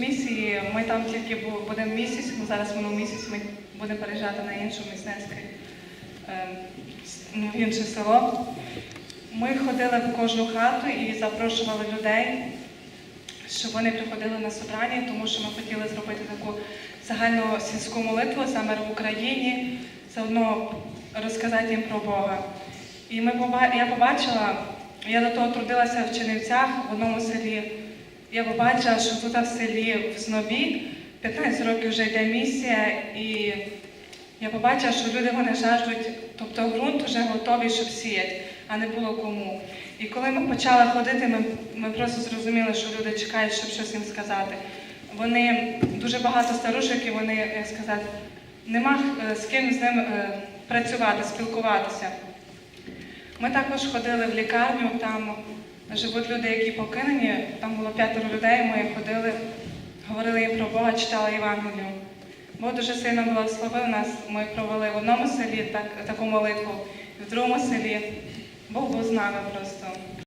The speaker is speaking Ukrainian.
місії. Ми там тільки бу- будемо місяць, ну зараз минув місяць, ми будемо переїжджати на іншу місцевське, е, ну, в інше село. Ми ходили в кожну хату і запрошували людей, щоб вони приходили на собрання, тому що ми хотіли зробити таку загальну сільську молитву за мир в Україні, заодно розказати їм про Бога. І ми я побачила, я до того трудилася в Чернівцях в одному селі. Я побачила, що тут в селі в Знові 15 років вже йде місія, і я побачила, що люди вони жаждуть, тобто ґрунт вже готовий, щоб сіяти, а не було кому. І коли ми почали ходити, ми, ми просто зрозуміли, що люди чекають, щоб щось їм сказати. Вони дуже багато старушок, і вони, як сказати, нема е, з ким з ним е, працювати, спілкуватися. Ми також ходили в лікарню, там живуть люди, які покинені. Там було п'ятеро людей. Ми ходили, говорили їм про Бога, читали Євангелію. Бог дуже сильно благословив нас. Ми провели в одному селі так, таку молитву, в другому селі. Бог був з нами просто.